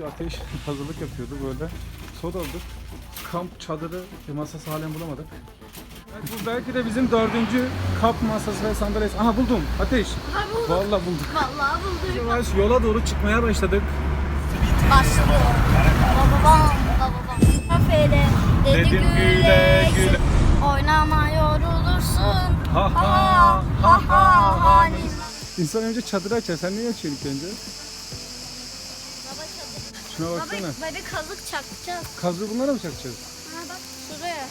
önce ateş hazırlık yapıyordu böyle. Soda aldık. Kamp çadırı masası halen bulamadık. Bu belki de bizim dördüncü kamp masası ve sandalyesi. Aha buldum ateş. Ha bulduk. Vallahi bulduk. Vallahi bulduk. Yavaş yola doğru çıkmaya başladık. Başlıyor. Kafede dedi Dedim güle güle. Oynama yorulursun. Ha ha, ha ha ha halim. İnsan önce çadırı açar. Sen niye açıyorsun önce? Baba. Şuna Baba, baksana. böyle kazık çakacağız. Kazı bunlara mı çakacağız? Ha bak şuraya.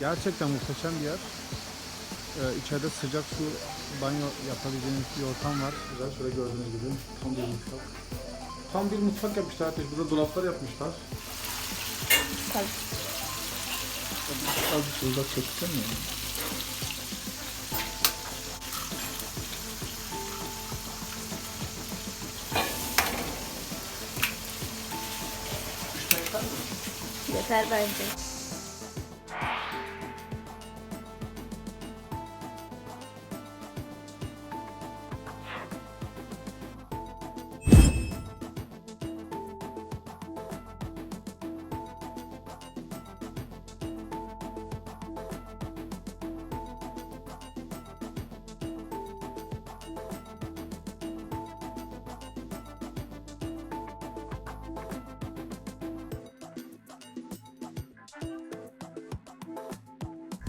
Gerçekten muhteşem bir yer. Ee, içeride sıcak su banyo yapabileceğiniz bir ortam var. Güzel şöyle gördüğünüz gibi tam bir mutfak. Tam bir mutfak yapmışlar ateş. Burada dolaplar yapmışlar. Tabii. Az uzak çekeceğim ya. Yeter bence.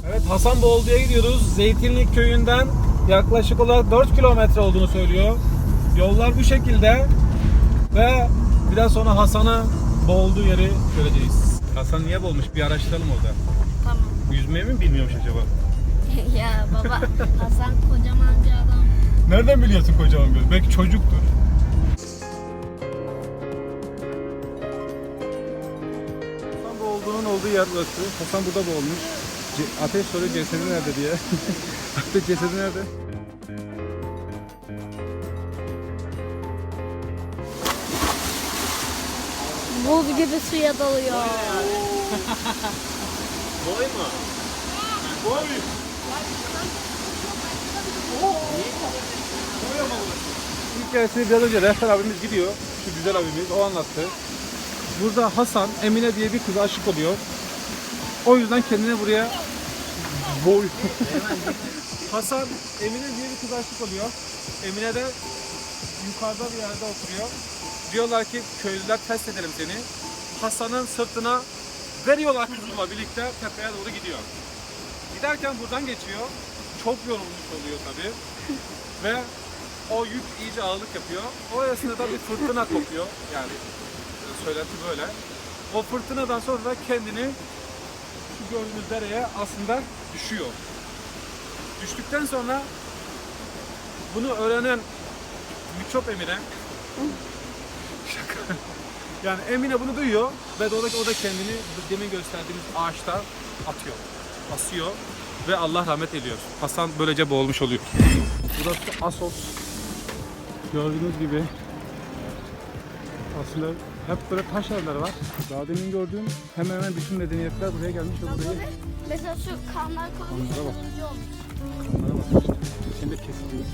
Evet Hasanboğlu'ya gidiyoruz. Zeytinlik köyünden yaklaşık olarak 4 kilometre olduğunu söylüyor. Yollar bu şekilde ve biraz sonra Hasan'ı boğulduğu yeri göreceğiz. Hasan niye boğulmuş bir araştıralım orada. Tamam. Yüzmeyi mi bilmiyormuş acaba? ya baba Hasan kocaman bir adam. Nereden biliyorsun kocaman göl? Belki çocuktur. Hasan boğulduğunun olduğu yer burası. Hasan burada boğulmuş. Ce- ateş soruyor cesedi nerede diye. ateş cesedi nerede? Buz gibi suya dalıyor. Boy mu? Boy. İlk hikayesini biraz önce rehber abimiz gidiyor. Şu güzel abimiz o anlattı. Burada Hasan Emine diye bir kıza aşık oluyor. O yüzden kendini buraya boy. Hasan Emine diye bir kız aşık oluyor. Emine de yukarıda bir yerde oturuyor. Diyorlar ki köylüler test edelim seni. Hasan'ın sırtına veriyorlar kızımla birlikte tepeye doğru gidiyor. Giderken buradan geçiyor. Çok yorulmuş oluyor tabii. Ve o yük iyice ağırlık yapıyor. O esnada bir fırtına kopuyor. Yani e, söylenti böyle. O fırtınadan sonra da kendini şu gördüğünüz dereye aslında düşüyor. Düştükten sonra bunu öğrenen mikrop Emine şaka. Yani Emine bunu duyuyor ve da, o da kendini demin gösterdiğimiz ağaçta atıyor. Asıyor ve Allah rahmet ediyor. Hasan böylece boğulmuş oluyor. Burası Asos. Gördüğünüz gibi aslında hep böyle taş evler var. Daha demin gördüğüm hemen hemen bütün medeniyetler buraya gelmiş ve burayı Mesela şu kanlar koymuş Kanlara bak. kanlara bakmışlar. Şimdi kesiliyor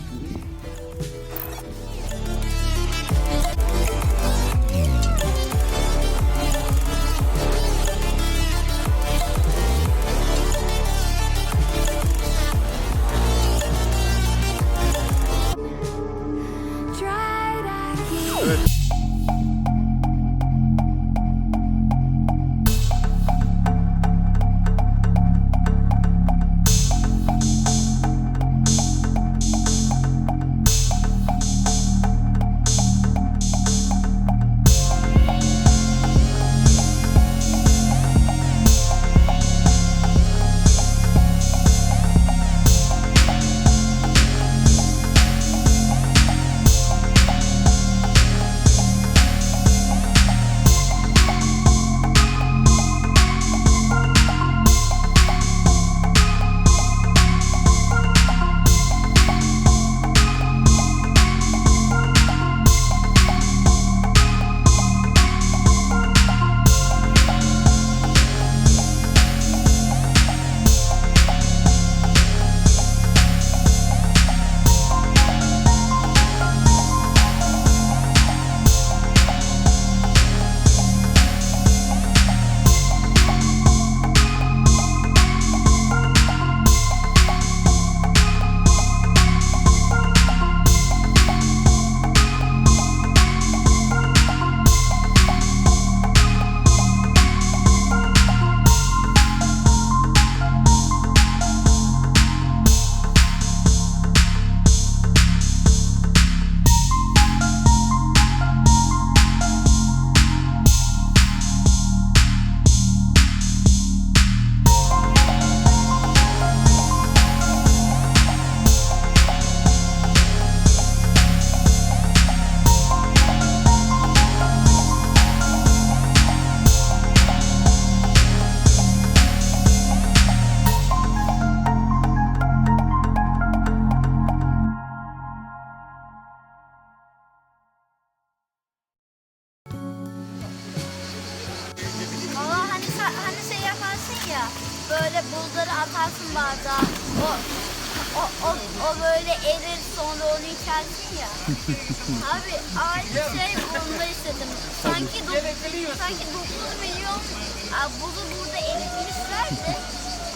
onu içersin ya. Abi aynı şey bunda istedim. Sanki 9, sanki 9 milyon a, buzu burada eritmişler de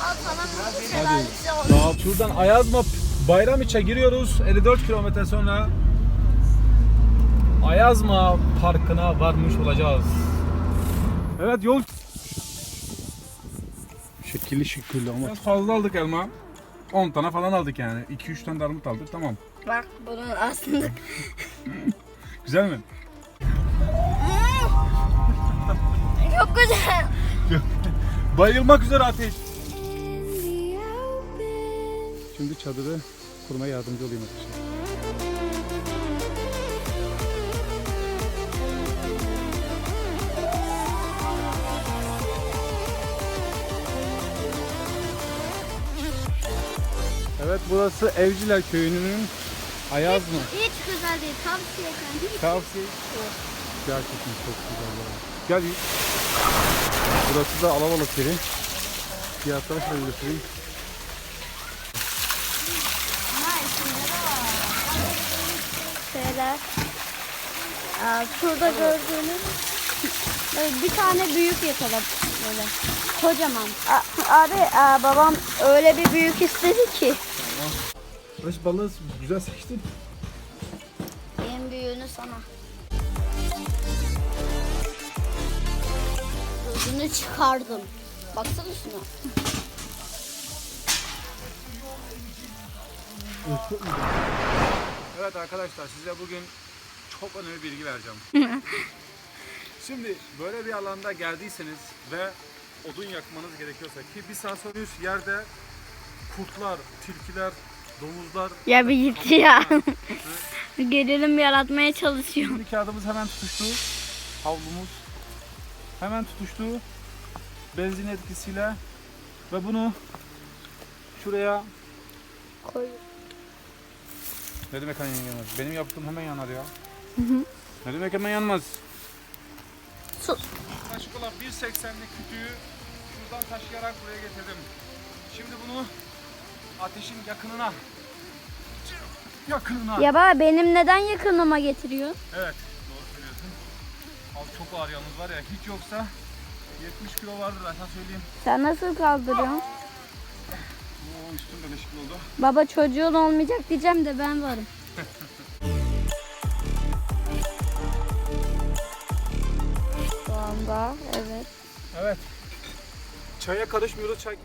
al sana mutlu şelalesi oldu. Daha şuradan Ayazma Bayramiç'e giriyoruz. 54 kilometre sonra Ayazma Parkı'na varmış olacağız. Evet yol şekilli şekilli ama biraz fazla aldık elma. 10 tane falan aldık yani. 2-3 tane de armut aldık tamam. Bak bunun aslında Güzel mi? çok güzel. Bayılmak üzere ateş. Şimdi çadırı kurmaya yardımcı olayım ateşe. Evet burası Evciler Köyü'nün Ayaz mı? Hiç güzel değil. Tavsiye ederim. Hiç. Tavsiye. Gerçekten çok güzel ya. Gel. Burası da Alabalık yeri. Bir arkadaşlar göstereyim. Şeyler. Aa, şurada gördüğünüz böyle bir tane büyük yakala böyle. Kocaman. A- abi aa, babam öyle bir büyük istedi ki. Barış balığı güzel seçtin. En büyüğünü sana. Gözünü çıkardım. Baksana şuna. Evet arkadaşlar size bugün çok önemli bilgi vereceğim. Şimdi böyle bir alanda geldiyseniz ve odun yakmanız gerekiyorsa ki bir saat sonra yerde kurtlar, tilkiler, domuzlar Ya bir gitti ya. Gerilim yaratmaya çalışıyorum. Şimdi kağıdımız hemen tutuştu. Havlumuz hemen tutuştu. Benzin etkisiyle ve bunu şuraya Koy. ne demek hemen yanmaz? Benim yaptığım hemen yanar ya. Ne demek hemen yanmaz? Sus. Yaklaşık olan 1.80'lik kütüğü şuradan taşıyarak buraya getirdim. Şimdi bunu ateşin yakınına yakınına Ya baba benim neden yakınıma getiriyor? Evet, doğru söylüyorsun. Abi çok ağır yalnız var ya, hiç yoksa 70 kilo vardır ben sana söyleyeyim. Sen nasıl kaldırıyorsun? Oo üstüm de leşikli oldu. Baba çocuğun olmayacak diyeceğim de ben varım. Şu anda evet. Evet. Çaya karışmıyoruz çay.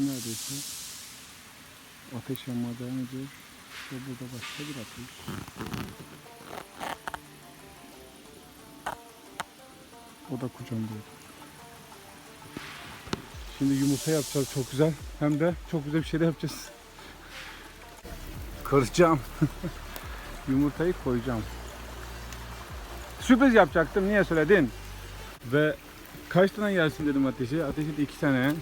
İkisi neredeyse. Ateş yanmaya devam ediyor. Burada başka bir ateş. O da kucağımda. Şimdi yumurta yapacağız çok güzel. Hem de çok güzel bir şey de yapacağız. Kıracağım. Yumurtayı koyacağım. Sürpriz yapacaktım. Niye söyledin? Ve kaç tane yersin dedim ateşi. Ateşi de iki tane.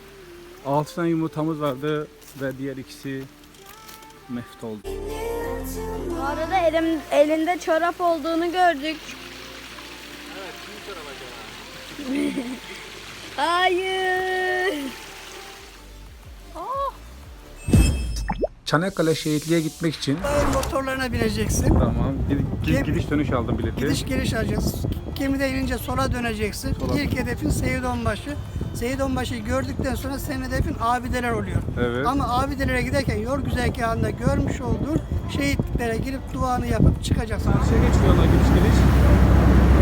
Altı tane yumurtamız vardı ve diğer ikisi meft oldu. Bu arada elim, elinde çorap olduğunu gördük. Evet, kim çorap acaba? Hayır. Çanakkale şehitliğe gitmek için Dağın motorlarına bineceksin. tamam gid- gidiş dönüş aldım bileti. Gidiş geliş alacaksın. Gemide inince sola döneceksin. Sola. İlk hedefin Seyidonbaşı. Seyidonbaşı'yı gördükten sonra senin hedefin abideler oluyor. Evet. Ama abidelere giderken yol güzergahında görmüş olduğun şehitliklere girip duanı yapıp çıkacaksın. Karşıya geçiyorlar gidiş geliş.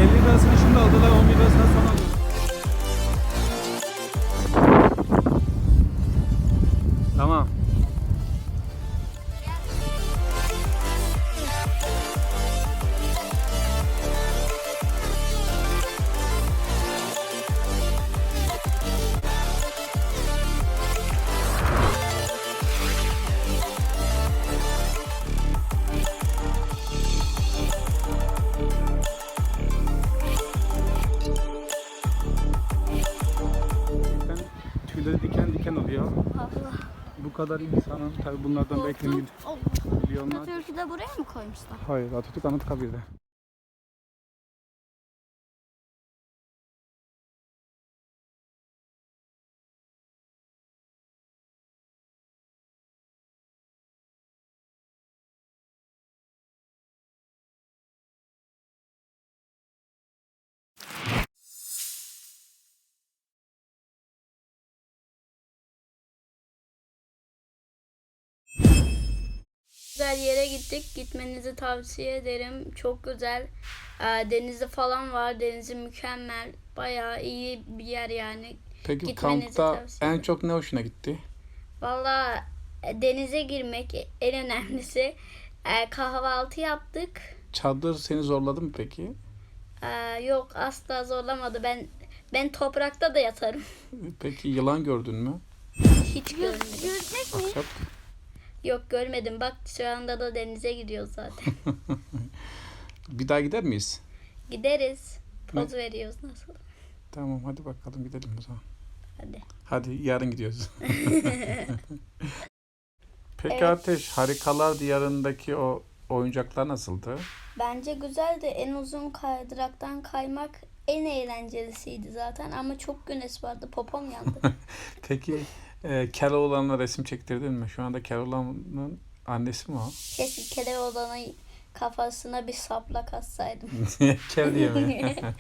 50 lirasını şimdi aldılar 11 lirasını sonra alıyoruz. Kadar insanın tabi bunlardan belki mil- Allah. milyonlar. Atatürk'ü de buraya mı koymuşlar? Hayır Atatürk Anıtkabir'de. Güzel yere gittik. Gitmenizi tavsiye ederim. Çok güzel. Ee, denizi falan var. Denizi mükemmel. Bayağı iyi bir yer yani. Peki Gitmenizi kampta en ederim. çok ne hoşuna gitti? Valla e, denize girmek en önemlisi. Ee, kahvaltı yaptık. Çadır seni zorladı mı peki? Ee, yok asla zorlamadı. Ben ben toprakta da yatarım. Peki yılan gördün mü? Hiç görmedim. Yüzecek Ahşap. Yok görmedim. Bak şu anda da denize gidiyoruz zaten. Bir daha gider miyiz? Gideriz. Poz veriyoruz nasıl? Tamam hadi bakalım gidelim o zaman. Hadi. Hadi yarın gidiyoruz. Peki Evet. Ateş, Harikalar Diyarı'ndaki o oyuncaklar nasıldı? Bence güzeldi. En uzun kaydıraktan kaymak en eğlencelisiydi zaten ama çok güneş vardı. Popom yandı. Peki e, Keloğlan'la resim çektirdin mi? Şu anda Keloğlan'ın annesi mi o? Keşke kere olanı kafasına bir saplak atsaydım. Kel diye mi?